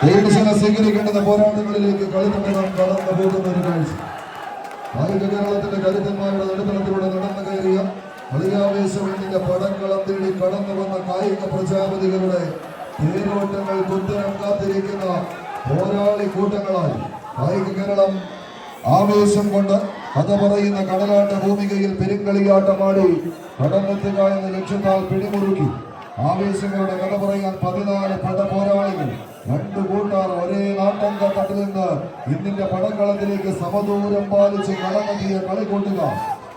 കൈയടിശാല സ്വീകരിക്കേണ്ടുന്ന പോരാട്ടങ്ങളിലേക്ക് കളിത്തട്ടകം കടന്നു പോകുന്ന ഒരു കാഴ്ച. കായിക കേരളത്തിന്റെ കരുത്തന്മാരുടെ നടുത്തളത്തിലൂടെ നടന്നു കയറിയ കളിയാവേശമെന്നിന്റെ പടക്കളം തേടി കടന്നു വന്ന കായിക പ്രജാപതികളുടെ പേരോട്ടങ്ങൾ കുത്തരം കാത്തിരിക്കുന്ന പോരാളി കൂട്ടങ്ങളായി കായിക കേരളം ആവേശം കൊണ്ട് കഥ പറയുന്ന കടലാട്ട ഭൂമികയിൽ പെരുങ്കളിയാട്ടമാടി കടന്നെത്തുക എന്ന ലക്ഷ്യത്താൽ പിടിമുറുക്കി. ആവേശങ്ങളുടെ കഥ പറയാൻ പതിനാല് പട പോരാളികൾ രണ്ടു കൂട്ടാർ ഒരേ നാട്ടങ്ക തട്ടിൽ നിന്ന് ഇന്നിന്റെ പടക്കളത്തിലേക്ക് സമദൂരം പാലിച്ച് കടന്നെത്തിയ കളിക്കൂട്ടുക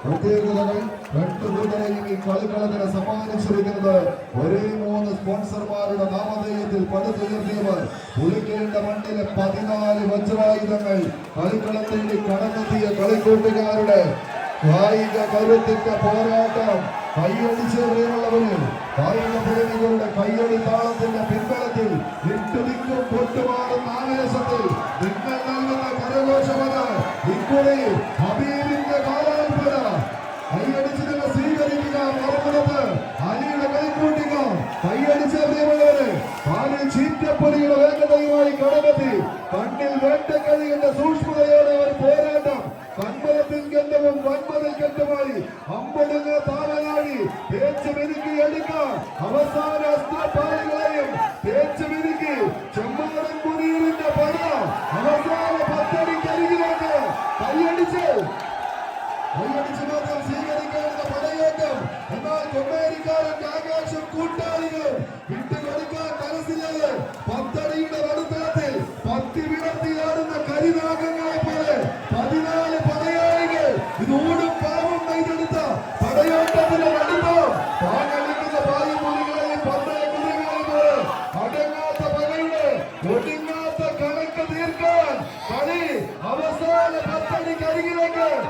പ്രത്യേകതകൾ രണ്ട് കൂട്ടരെയും ഈ കളിക്കളത്തിന് സമ്മാനിച്ചിരിക്കുന്നത് ഒരേ മൂന്ന് സ്പോൺസർമാരുടെ നാമധേയത്തിൽ പടുത്തുയർത്തിയവർ പുളിക്കേണ്ട മണ്ണിലെ പതിനാല് വജ്രായുധങ്ങൾ കളിക്കളത്തിൽ കടന്നെത്തിയ കളിക്കൂട്ടുകാരുടെ കായിക കരുത്തിന്റെ പോരാട്ടം കൈയടിച്ചേറിയുള്ളവര് കായിക പ്രേമികളുടെ കൈയടി പിൻബലത്തിൽ ഇട്ടുദിക്കും പൊട്ടുമാറുന്ന ആവേശത്തിൽ നിങ്ങൾ നൽകുന്ന കരഘോഷമത ഇക്കുറി ഹബീബിന്റെ കാലാൽപ്പന കൈയടിച്ച് നിങ്ങൾ സ്വീകരിക്കുക മറക്കുന്നത് അലിയുടെ കൈക്കൂട്ടുക കൈയടിച്ച പ്രിയമുള്ളവര് കാലിൽ ചീറ്റപ്പൊലിയുടെ വേഗതയുമായി കടന്നെത്തി കണ്ണിൽ വേട്ടക്കളിയുടെ സൂക്ഷ്മതയോടെ ഒരു പോരാട്ടം. കൺമലത്തിൽ കെട്ടവും വന്മതിൽ കെട്ടുമായി അമ്പടുങ്ങ താരനാഴി തേച്ച് മെരുക്കി എടുക്കാം. അവസാന അസ്ത്രപാളികളെയും കൈയടിച്ച് മാത്രം സ്വീകരിക്കാനുള്ള പടയേറ്റം. എന്നാൽ കൊമേരിക്കാരന്റെ ആകാശം കൂട്ടാളികൾ വിട്ടുകൊടുക്കാൻ മനസ്സില്ലാതെ പത്തി വിടർത്തിയാടുന്ന കരിനാഗങ്ങളെ പോലെ പതിനാല് പടയാളികൾ ഇതോടും പാവം നെയ്തെടുത്ത പടയോട്ടത്തിന്റെ തീർക്കാൻ. കളി അവസാന പാഞ്ഞെടുക്കുന്ന കാല